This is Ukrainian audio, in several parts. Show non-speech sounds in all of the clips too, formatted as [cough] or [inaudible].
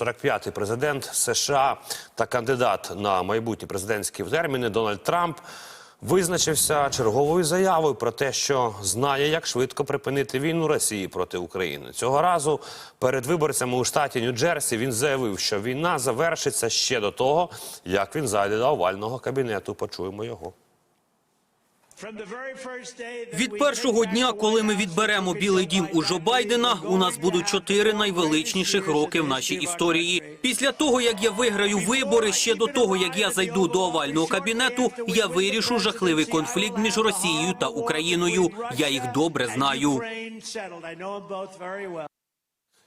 45-й президент США та кандидат на майбутні президентські терміни Дональд Трамп визначився черговою заявою про те, що знає, як швидко припинити війну Росії проти України. Цього разу перед виборцями у штаті Нью-Джерсі він заявив, що війна завершиться ще до того, як він зайде до овального кабінету. Почуємо його. Від першого дня, коли ми відберемо Білий Дім у Джо Байдена, у нас будуть чотири найвеличніших роки в нашій історії. Після того, як я виграю вибори, ще до того, як я зайду до овального кабінету, я вирішу жахливий конфлікт між Росією та Україною. Я їх добре знаю.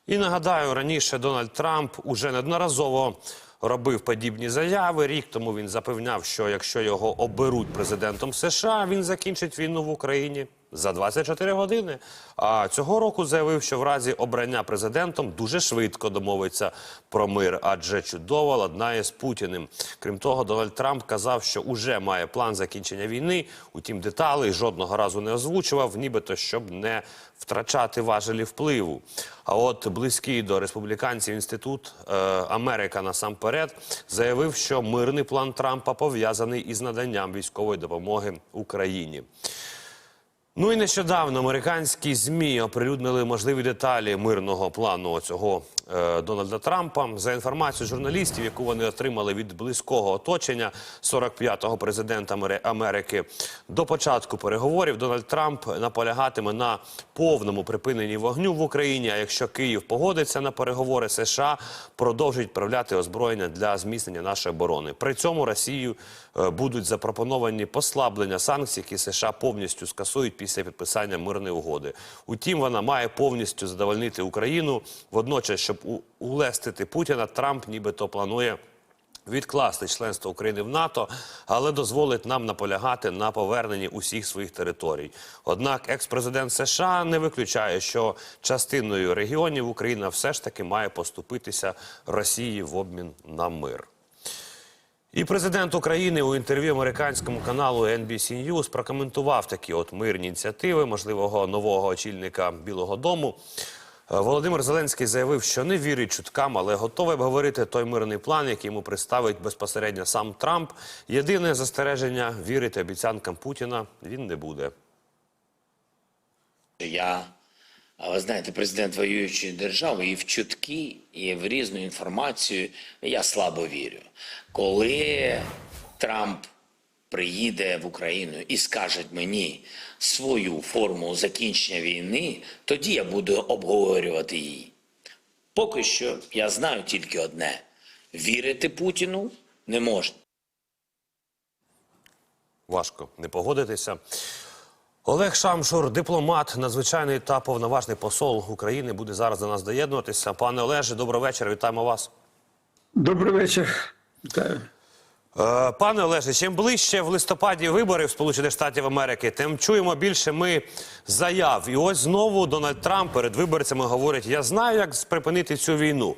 І нагадаю, раніше Дональд Трамп уже неодноразово робив подібні заяви. Рік тому він запевняв, що якщо його оберуть президентом США, він закінчить війну в Україні за 24 години. А цього року заявив, що в разі обрання президентом дуже швидко домовиться про мир, адже чудово ладнає з Путіним. Крім того, Дональд Трамп казав, що уже має план закінчення війни. Утім, деталей жодного разу не озвучував, нібито щоб не втрачати важелі впливу. А от близький до республіканців інститут е, Америка насамперед заявив, що мирний план Трампа пов'язаний із наданням військової допомоги Україні. Ну і нещодавно американські змі оприлюднили можливі деталі мирного плану цього Дональда Трампа. За інформацією журналістів, яку вони отримали від близького оточення 45-го президента Амери- Америки, до початку переговорів Дональд Трамп наполягатиме на повному припиненні вогню в Україні. А якщо Київ погодиться на переговори, США продовжують відправляти озброєння для зміцнення нашої оборони. При цьому Росію е, будуть запропоновані послаблення санкцій, які США повністю скасують після підписання мирної угоди. Утім, вона має повністю задовольнити Україну. Водночас, щоб у- улестити Путіна, Трамп нібито планує. Відкласти членство України в НАТО, але дозволить нам наполягати на поверненні усіх своїх територій. Однак екс-президент США не виключає, що частиною регіонів Україна все ж таки має поступитися Росії в обмін на мир. І президент України у інтерв'ю американському каналу NBC News прокоментував такі от мирні ініціативи можливого нового очільника Білого Дому. Е, Володимир Зеленський заявив, що не вірить чуткам, але готовий обговорити той мирний план, який йому представить безпосередньо сам Трамп. Єдине застереження вірити обіцянкам Путіна він не буде. Я, а ви знаєте, президент воюючої держави і в чутки, і в різну інформацію я слабо вірю. Коли Трамп приїде в Україну і скаже мені свою форму закінчення війни, тоді я буду обговорювати її. Поки що я знаю тільки одне: вірити Путіну не можна. Важко не погодитися. Олег Шамшур, дипломат, надзвичайний та повноважний посол України, буде зараз до нас доєднуватися. Пане Олеже, добрий вечір. Вітаємо вас. Добрий вечір. Вітаю. Е, Пане Олеже, чим ближче в листопаді вибори в Сполучених Штатів Америки, тим чуємо більше ми заяв. І ось знову Дональд Трамп перед виборцями говорить: я знаю, як припинити цю війну.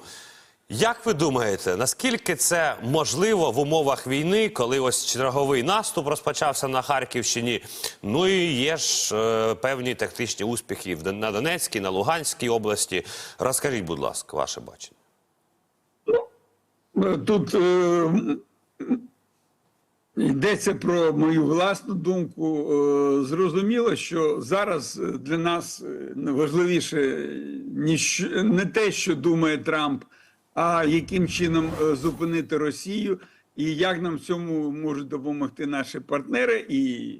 Як ви думаєте, наскільки це можливо в умовах війни, коли ось черговий наступ розпочався на Харківщині? Ну і є ж е, певні тактичні успіхи на Донецькій, на Луганській області. Розкажіть, будь ласка, ваше бачення. Тут е, йдеться про мою власну думку. Е, зрозуміло, що зараз для нас е, важливіше не те, що думає Трамп, а яким чином е, зупинити Росію і як нам в цьому можуть допомогти наші партнери. І,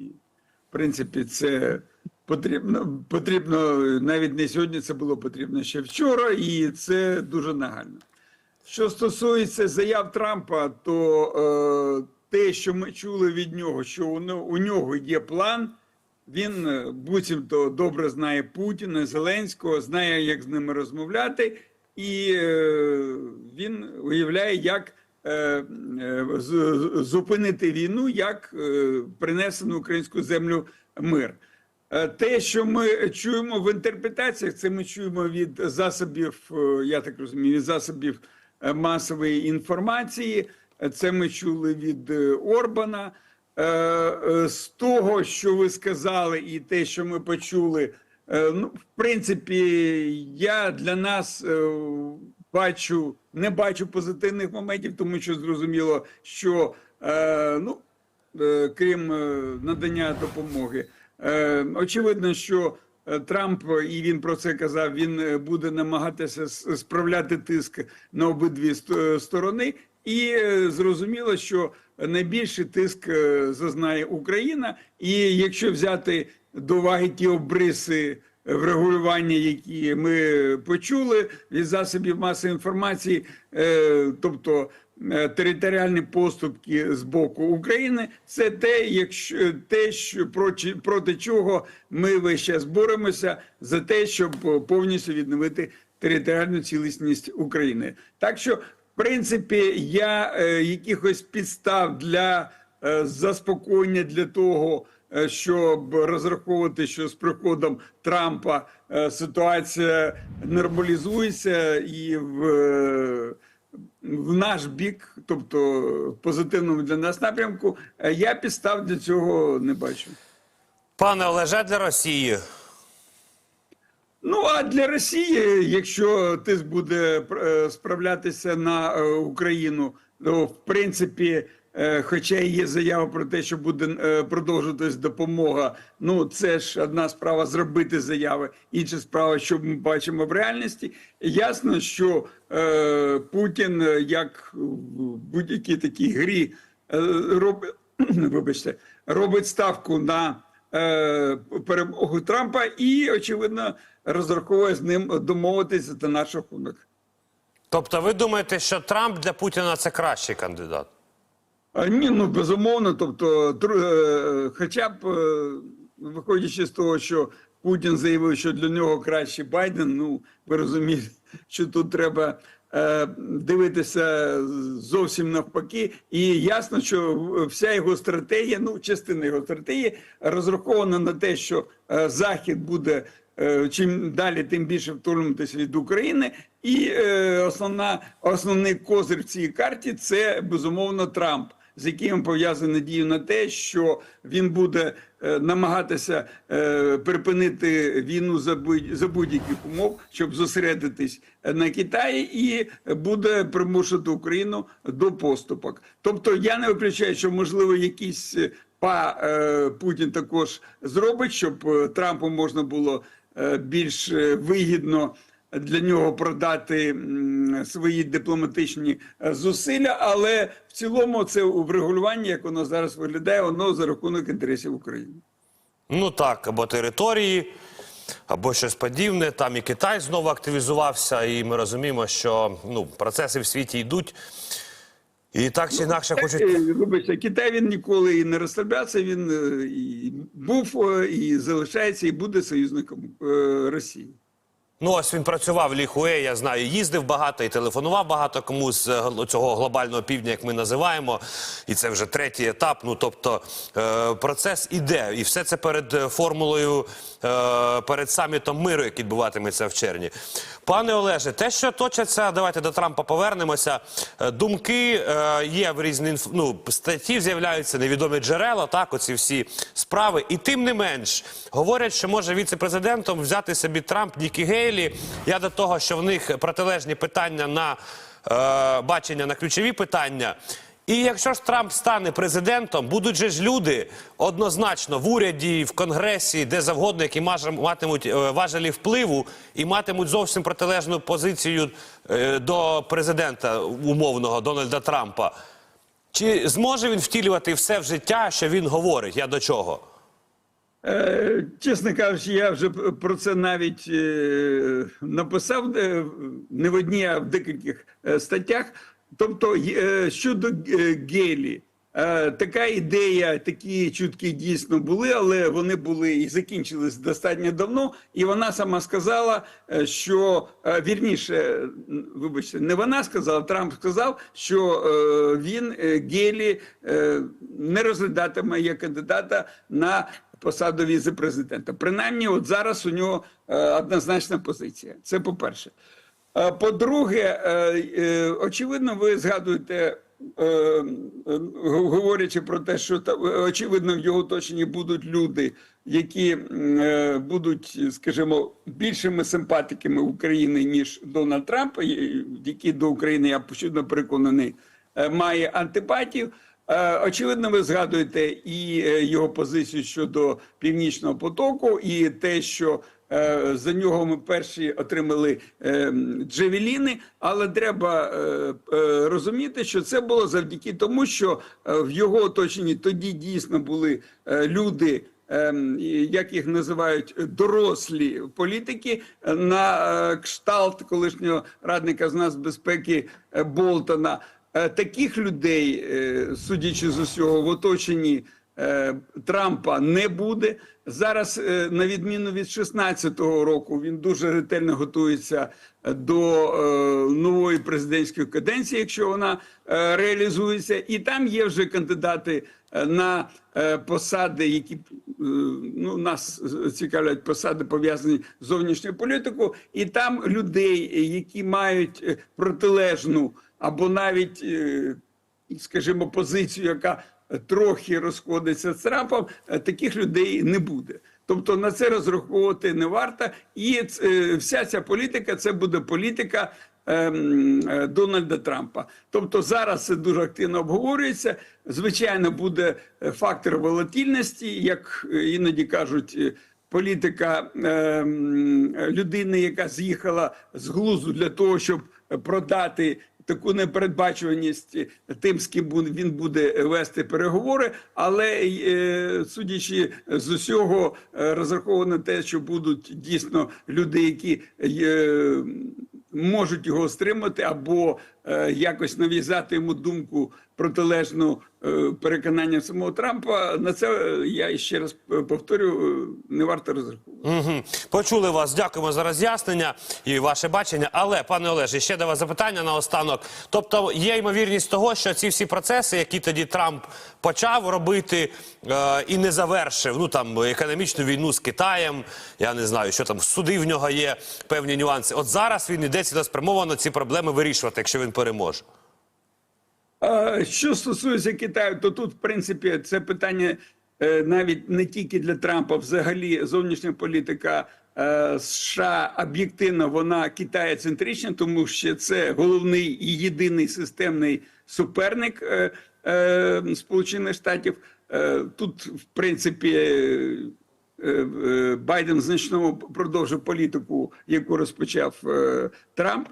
в принципі, це потрібно, потрібно навіть не сьогодні, це було потрібно ще вчора, і це дуже нагально. Що стосується заяв Трампа, то е, те, що ми чули від нього, що у, у нього є план, він е, буцімто добре знає Путіна, Зеленського, знає, як з ними розмовляти, і е, він уявляє, як е, е, зупинити війну, як е, принесе на українську землю мир. Е, Те, що ми чуємо в інтерпретаціях, це ми чуємо від засобів, я так розумію, від засобів масової інформації. Е, Це ми чули від е, Орбана. Е, е, З того, що ви сказали, і те, що ми почули, е, ну, в принципі, я для нас е, бачу, не бачу позитивних моментів, тому що зрозуміло, що е, ну, е, крім е, надання допомоги, е, очевидно, що е, Трамп, і він про це казав, він е, буде намагатися справляти тиск на обидві ст- сторони. І е, зрозуміло, що найбільший тиск е, зазнає Україна. І якщо взяти до уваги ті обриси врегулювання, які ми почули від засобів масової інформації, е, тобто е, територіальні поступки з боку України, це те, якщо те, що проти, проти чого ми весь час боремося за те, щоб повністю відновити територіальну цілісність України. Так що, в принципі, я е, якихось підстав для е, заспокоєння для того, е, щоб розраховувати, що з приходом Трампа е, ситуація нормалізується і в, е, в наш бік, тобто в позитивному для нас напрямку, е, я підстав для цього не бачу. Пане Олеже, для Росії. Ну а для Росії, якщо тиск буде е, справлятися на е, Україну, то в принципі, хоча і є заява про те, що буде е, продовжуватись допомога. Ну це ж одна справа зробити заяви, інша справа, що ми бачимо в реальності. Ясно, що е, Путін, е, як в будь-якій такій грі, е, робить, [clears throat] вибачте, робить ставку на е, перемогу Трампа і, очевидно, розраховує з ним домовитися за наш рахунок. Тобто, ви думаєте, що Трамп для Путіна це кращий кандидат? Ні, ну безумовно. Тобто, е, хоча б е, виходячи з того, що Путін заявив, що для нього краще Байден. Ну ви розумієте, що тут треба е, дивитися зовсім навпаки. І ясно, що вся його стратегія, ну частина його стратегії, розрахована на те, що е, Захід буде. е, Чим далі, тим більше вторгнутися від України, і е, основна основний козир в цій карті це безумовно Трамп, з яким пов'язано надію на те, що він буде е, намагатися е, припинити війну за будь- за будь-яких умов, щоб зосередитись на Китаї, і буде примушувати Україну до поступок. Тобто, я не виключаю, що можливо якісь е, па е, Путін також зробить, щоб е, Трампу можна було е, більш е, вигідно для нього продати свої дипломатичні е, зусилля, але в цілому це врегулювання, як воно зараз виглядає, воно за рахунок інтересів України. Ну так, або території, або щось подібне. Там і Китай знову активізувався, і ми розуміємо, що ну, процеси в світі йдуть. І так чи інакше хочуть. Е, Вибачте, Китай він ніколи і не розслаблявся. Він е, і був і залишається, і буде союзником Росії. Ну, ось він працював в Ліхуе, я знаю, їздив багато і телефонував багато кому з е, цього глобального півдня, як ми називаємо. І це вже третій етап. Ну тобто е, процес іде, і все це перед е, формулою, е, перед самітом миру, який відбуватиметься в червні. Пане Олеже, те, що точаться, давайте до Трампа повернемося. Е, Думки е, є в різні ну, статті, з'являються невідомі джерела, так, оці всі справи. І тим не менш говорять, що може віце-президентом взяти собі Трамп Нікі Гейлі. Я до того, що в них протилежні питання на е, бачення на ключові питання. І якщо ж Трамп стане президентом, будуть же ж люди однозначно в уряді, в конгресі, де завгодно, які матимуть е, важелі впливу і матимуть зовсім протилежну позицію е, до президента умовного Дональда Трампа. Чи зможе він втілювати все в життя, що він говорить? Я до чого? Е, Чесно кажучи, я вже про це навіть е, написав е, не в одній, а в декількох е, статтях. Тобто, щодо Гелі, така ідея, такі чутки дійсно були, але вони були і закінчились достатньо давно. І вона сама сказала, що вірніше, вибачте, не вона сказала, Трамп сказав, що він Гелі не розглядатиме як кандидата на посаду віце-президента. Принаймні, от зараз у нього е, однозначна позиція. Це по-перше. Е, По-друге, е, очевидно, ви згадуєте, говорячи про те, що очевидно в його оточенні будуть люди, які будуть, скажімо, більшими симпатиками України ніж Дональд Трамп, які до України я почутно переконаний, має антипатію. Е, Очевидно, ви згадуєте і е, його позицію щодо північного потоку, і те, що е, за нього ми перші отримали джевеліни, але треба розуміти, що це було завдяки тому, що в його оточенні тоді дійсно були люди. Як їх називають дорослі політики на кшталт колишнього радника з нацбезпеки е, Болтона. Е, Таких людей, е, судячи з усього, в оточенні е, Трампа не буде. Зараз, на відміну від 16-го року, він дуже ретельно готується до нової президентської каденції, якщо вона реалізується, і там є вже кандидати на посади, які ну нас цікавлять посади пов'язані з зовнішньою політикою, і там людей, які мають протилежну або навіть, е, скажімо, позицію, яка трохи розходиться з Трампом, е, таких людей не буде. Тобто на це розраховувати не варто, і е, вся ця політика це буде політика ем, е, Дональда Трампа. Тобто зараз це дуже активно обговорюється. Звичайно, буде е, фактор волатильності, як е, іноді кажуть. е, Політика ем, людини, яка з'їхала з глузу для того, щоб продати таку непередбачуваність тим, з ким він буде вести переговори, але е, судячи з усього, е, розраховано те, що будуть дійсно люди, які е, можуть його стримати, або якось нав'язати йому думку протилежну е, переконання самого Трампа. На це е, я ще раз е, повторю, е, не варто розраховувати. Угу. Почули вас. Дякуємо за роз'яснення і ваше бачення. Але, пане Олеже, ще до вас запитання на останок. Тобто, є ймовірність того, що ці всі процеси, які тоді Трамп почав робити е, і не завершив, ну там економічну війну з Китаєм, я не знаю, що там суди в нього є певні нюанси. От зараз він іде цілеспрямовано ці проблеми вирішувати, якщо він переможе. Що стосується Китаю, то тут, в принципі, це питання е, навіть не тільки для Трампа, взагалі зовнішня політика е, США об'єктивно вона китаєцентрична, тому що це головний і єдиний системний суперник е, Сполучених Штатів. Тут, в принципі, Байден значно продовжив політику, яку розпочав Трамп.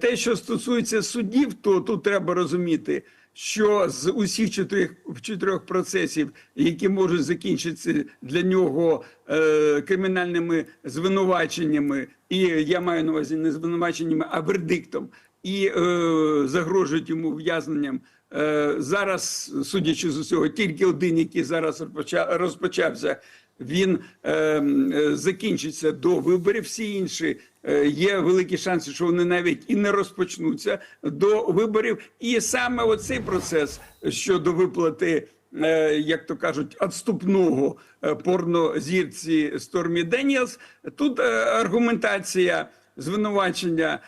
Те, що стосується судів, то тут треба розуміти, що з усіх чотирьох чотирьох процесів, які можуть закінчитися для нього е, кримінальними звинуваченнями, і я маю на увазі не звинуваченнями, а вердиктом, і е, загрожують йому в'язненням. Е, зараз, судячи з усього, тільки один, який зараз розпоча- розпочався, він е, е, закінчиться до виборів. Всі інші е, є великі шанси, що вони навіть і не розпочнуться до виборів. І саме оцей процес щодо виплати. е, Як то кажуть, відступного е, порнозірці Стормі Деніелс. Тут е, аргументація звинувачення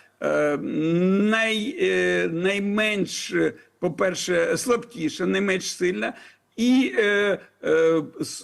най, найменш, е, по-перше, слабкіша, найменш сильна. І е, е,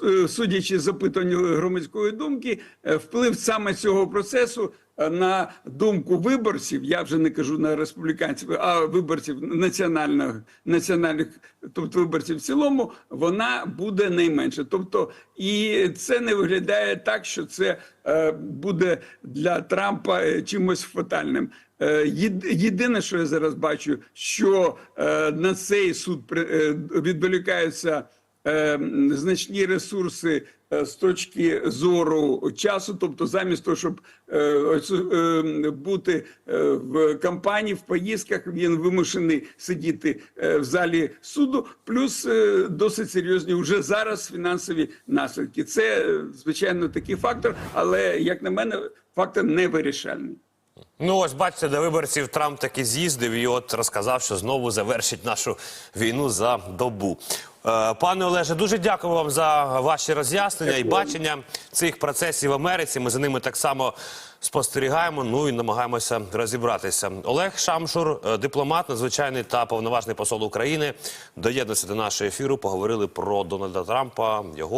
е, судячи з запитуванню громадської думки, вплив саме цього процесу на думку виборців, я вже не кажу на республіканців, а виборців національних, національних, тобто виборців в цілому, вона буде найменше. Тобто, і це не виглядає так, що це е, буде для Трампа е, чимось фатальним. Е, Єдине, що я зараз бачу, що на цей суд при- відволікаються е, значні ресурси е, з точки зору часу. Тобто, замість того, щоб е, бути в кампанії, в поїздках, він вимушений сидіти в залі суду. Плюс досить серйозні вже зараз фінансові наслідки. Це звичайно такий фактор, але як на мене, фактор невирішальний. Ну ось бачите, до виборців Трамп таки з'їздив і от розказав, що знову завершить нашу війну за добу. Е, Пане Олеже, дуже дякую вам за ваші роз'яснення і бачення цих процесів в Америці. Ми за ними так само спостерігаємо. Ну і намагаємося розібратися. Олег Шамшур, е, дипломат, надзвичайний та повноважний посол України, доєднався до нашого ефіру. Поговорили про Дональда Трампа, його.